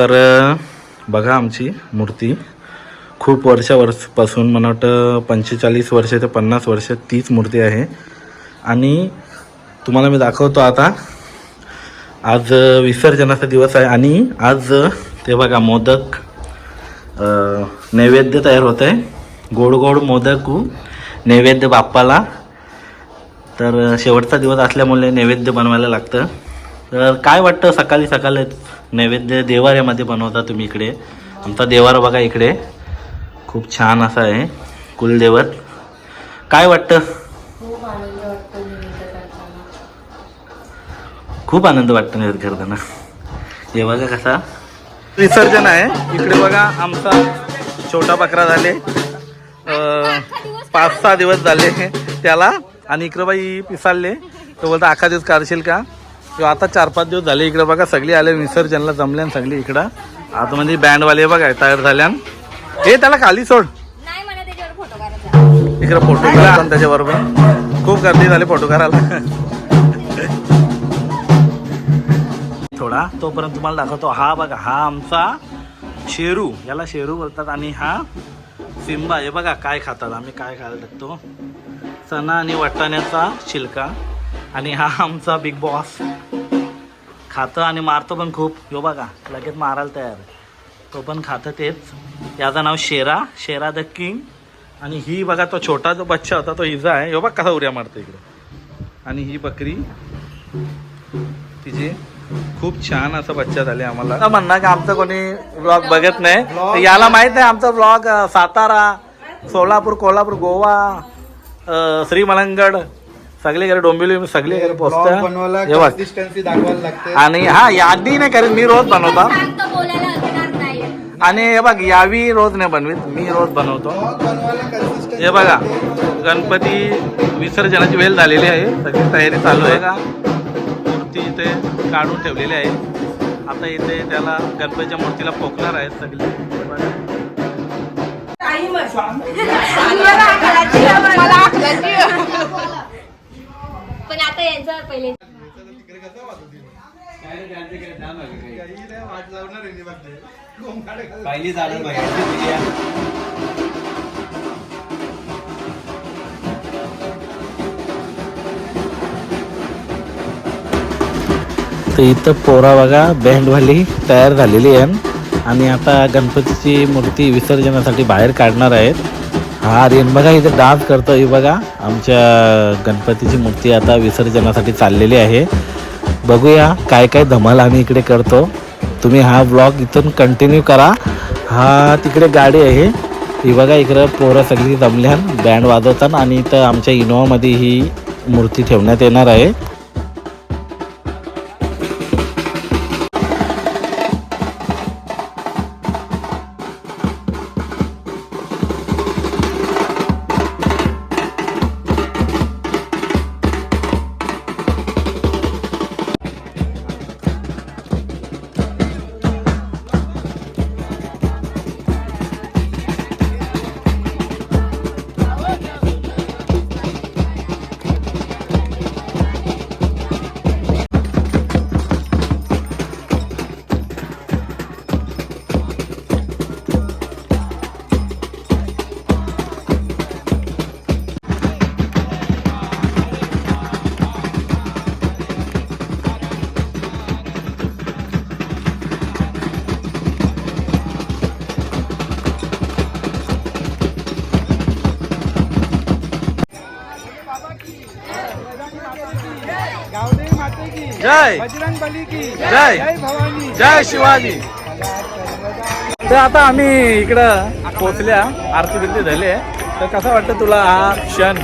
तर बघा आमची मूर्ती. खूप वर्षा वर्षपासून मला वाटतं पंचेचाळीस वर्ष ते पन्नास वर्ष तीच मूर्ती आहे. आणि तुम्हाला मी दाखवतो आता. आज विसर्जनाचा दिवस आहे आणि आज ते बघा मोदक नैवेद्य तयार होत आहे गोड गोड मोदक नैवेद्य बाप्पाला. तर शेवटचा दिवस असल्यामुळे नैवेद्य बनवायला लागतं. तर काय वाटतं सकाळी सकाळी? नैवेद्य देवाऱ्यामध्ये बनवता तुम्ही इकडे. आमचा देवारा बघा इकडे. खूप छान असा आहे कुलदेवत. काय वाटतं? खूप आनंद वाटतो नैवेद्य करताना. हे बघा कसा. विसर्जन आहे. इकडे बघा आमचा छोटा बकरा झाले. पाच सहा दिवस झाले त्याला. आणि इकडे बाई पिसाळले. तो बोलता अख्खा दिवस काढशील का? किंवा आता चार पाच दिवस झाले इकडे बघा सगळी आले विसर्जनला जमल्यान सगळी इकडं. आतमध्ये बँडवाले बघा तयार झाल्यान. हे त्याला खाली सोड. इकडे फोटो काढा आपण त्याच्याबरोबर. खूप गर्दी झाली फोटो करायला थोडा तोपर्यंत तुम्हाला दाखवतो हा बघा हा आमचा शेरू. याला शेरू बोलतात आणि हा सिंबा. हे बघा काय खातात आम्ही काय खायला लागतो चणा आणि वाटाण्याचा शिलका. आणि हा आमचा बिग बॉस. खातं आणि मारतो पण खूप. हो बघा लगेच मारायला तयार. तो पण खातं तेच. याचं नाव शेरा शेरा द किंग. आणि ही बघा तो छोटा जो बच्चा होता तो हिजा आहे. हो बघ कसा उड्या मारतो इकडे. आणि ही बकरी तिची खूप छान असं बच्चा झाले आम्हाला. आता म्हणणार की आमचं कोणी ब्लॉग बघत नाही. याला माहीत आहे आमचा ब्लॉग सातारा सोलापूर कोल्हापूर गोवा श्रीमलंगड. सगळीकडे डोंबिवली सगळीकडे बनवायला हे कन्सिस्टन्सी दाखवायला लागते. आणि हा यादी नाही करेन मी रोज बनवतो. शांत बोलायला असणार नाही. आणि हे बघ यावी रोज नाही बनवीत मी रोज बनवतो. बनवायला कन्सिस्टन्सी हे बघा गणपती विसर्जनाची वेळ झालेली आहे. सगळी तयारी चालू आहे. का मूर्ती इथे काढून ठेवलेली आहे. आता इथे त्याला गणपतीच्या मूर्तीला पोकणार आहेत सगळे. बघा. पण आता यांचं पहिले. पहिली तर इथं पोरा बघा बँडवाली तयार झालेली आहे. आणि आता गणपतीची मूर्ती विसर्जनासाठी बाहेर काढणार आहेत. हा रेन बघा इथे डान्स करतो हे बघा. आमच्या गणपतीची मूर्ती आता विसर्जनासाठी चाललेली आहे. बघूया काय काय धमाल आम्ही इकडे करतो. तुम्ही हा ब्लॉग इथून कंटिन्यू करा. हा तिकडे गाडी आहे. ही बघा इकडं पोरं सगळी जमल्यान बँड वाजवतात आणि इथं आमच्या इनोवामध्ये ही मूर्ती ठेवण्यात येणार आहे. जय। बजरंग बली की। जय. जय भवानी। जय शिवाजी तर आता आम्ही इकडं पोचल्या आरती बिरती झाली तर कसं वाटतं तुला हा क्षण?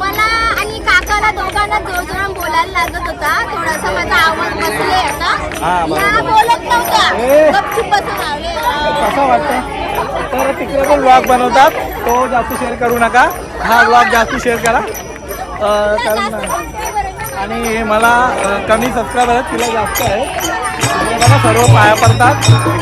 मला आणि काकाला दोघांना जोरजोरात बोलायला लागत होता. थोडासा माझा आवाज बसले आता हा, बरोबर. या बोलत ए. नव्हता गपचूप बसून राहिले कसा वाटतं? तर तिकडे पण ब्लॉग बनवतात. तो जास्त शेअर करू नका. हा ब्लॉग जास्त शेअर करा. अं, कारण आणि मला कमी सबस्क्राईबर आहेत तिला जास्त आहे बघा सर्व पाया पडतात.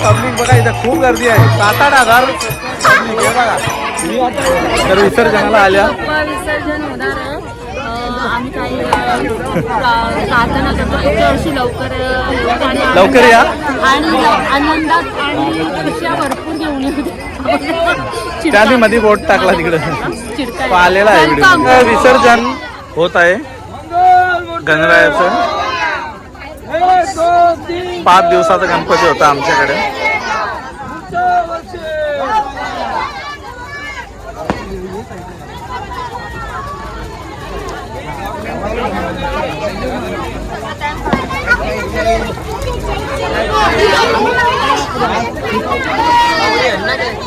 पब्लिक बघा इथं खूप गर्दी आहे. सात आठ हजार public आहे बघा. मी आता तर विसर्जनाला आल्या. विसर्जन होणार आहे. अं, आम्ही काही अ, प्रा- प्रार्थना करतो. एक वर्षी लवकर या. आणि आनंदात आणि खुशा भरपूर घेऊन येऊ. त्याने मध्ये बोट टाकला तिकडे. आलेला आहे विसर्जन होत आहे. गणरायाचं. पाच दिवसाचा गणपती होता आमच्याकडे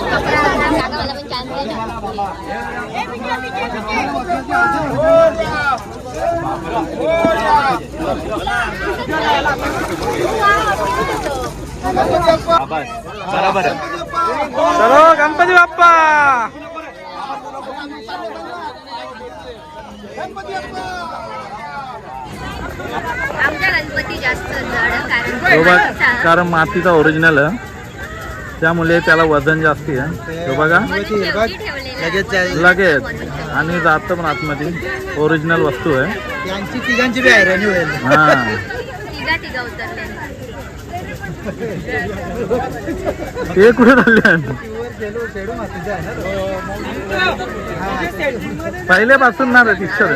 काका मला पण chance दे ना. बरोबर चलो गणपती बाप्पा कारण मातीचा. ओरिजिनल आहे त्यामुळे त्याला वजन जास्ती आहे तो बघा. लगेच आणि जातं पण आतमध्ये. ओरिजिनल वस्तू आहे. यांची तिघांची बी होईल. हा. ते कुठे चालले पहिल्यापासून ना टीचर